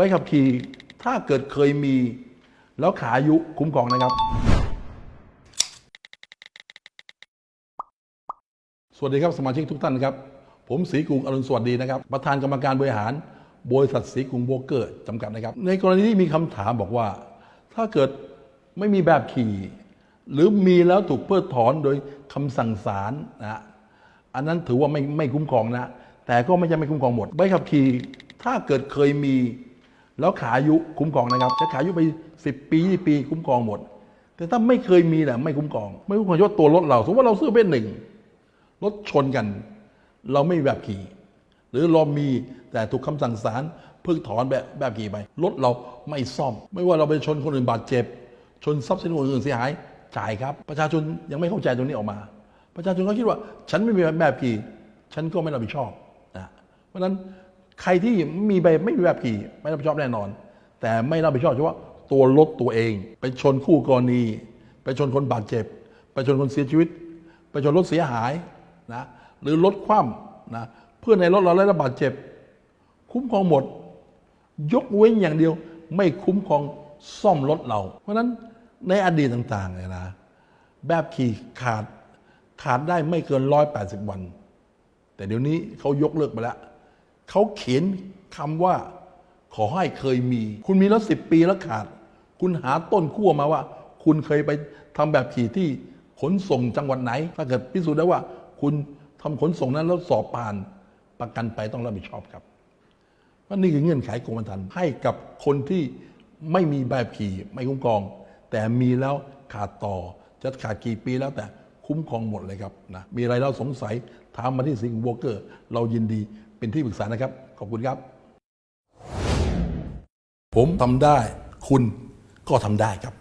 ใบขับขี่ถ้าเกิดเคยมี แล้วขาอายุคุ้มครองนะครับ สวัสดีครับสมาชิกทุกท่านครับ ผมศรีกรุงอรุณสวัสดีนะครับ ประธานกรรมการบริหารบริษัทศรีกรุงโบเกอร์จำกัดนะครับ ในกรณีที่มีคำถามบอกว่า ถ้าเกิดไม่มีแบบขี่ หรือมีแล้วถูกเพิกถอนโดยคำสั่งศาลนะฮะอันนั้นถือว่าไม่ไม่คุ้มครองนะ แต่ก็ไม่ใช่ไม่คุ้มครองหมดใบขับขี่ถ้าเกิดเคยมี แล้วขายุคุ้มครองนะครับจะขายุไป 10 ปี20ปี คุ้มครองหมด แต่ถ้าไม่เคยมีแหละไม่คุ้มครอง ไม่คุ้มครองเฉพาะตัวรถเรา สมมติว่าเราซื้อเป็นหนึ่งรถชนกัน เราไม่มีแบบขี่ หรือเรามีแต่ถูกคำสั่งศาลเพิกถอนแบบแบบขี่ไปรถเราไม่ซ่อม ไม่ว่าเราไปชนคนอื่นบาดเจ็บ ชนทรัพย์สินคนอื่นเสียหายจ่ายครับ ประชาชนยังไม่เข้าใจตรงนี้ออกมา ประชาชนก็คิดว่า ฉันไม่มีแบบขี่ฉันก็ไม่รับผิดชอบนะเพราะฉะนั้น ใครที่มีใบไม่มีแบบขี่ ไม่รับผิดชอบแน่นอน แต่ไม่รับผิดชอบเฉพาะตัวรถตัวเอง ไปชนคู่กรณี ไปชนคนบาดเจ็บ ไปชนคนเสียชีวิต ไปชนรถเสียหายนะหรือรถคว่ำนะเพื่อนในรถเราได้รับบาดเจ็บ คุ้มครองหมด ยกเว้นอย่างเดียว ไม่คุ้มครองซ่อมรถเรา เพราะฉะนั้นในอดีตต่างๆเนี่ยนะแบบขี่ขาดขาดได้ไม่เกินร้อยแปดสิบวัน แต่เดี๋ยวนี้เขายกเลิกไปแล้ว เขาเขียนคำว่า ขอให้เคยมี คุณมีแล้วสิบปีแล้วขาด คุณหาต้นขั้วมาว่า คุณเคยไปทำแบบขี่ที่ขนส่งจังหวัดไหน ถ้าเกิดพิสูจน์ได้ว่า คุณทำขนส่งนั้นแล้วสอบผ่านประกันไปต้องรับผิดชอบครับว่านี่คือเงื่อนไขกรมธรรม์ให้กับคนที่ไม่มีใบขับขี่ไม่คุ้มครอง แต่มีแล้วขาดต่อจะขาดกี่ปีแล้วแต่คุ้มครองหมดเลยครับนะมีอะไรเราสงสัยถามมาที่สิงห์โบรกเกอร์ เรายินดี เป็นที่ปรึกษานะครับ ขอบคุณครับ ผมทำได้ คุณก็ทำได้ครับ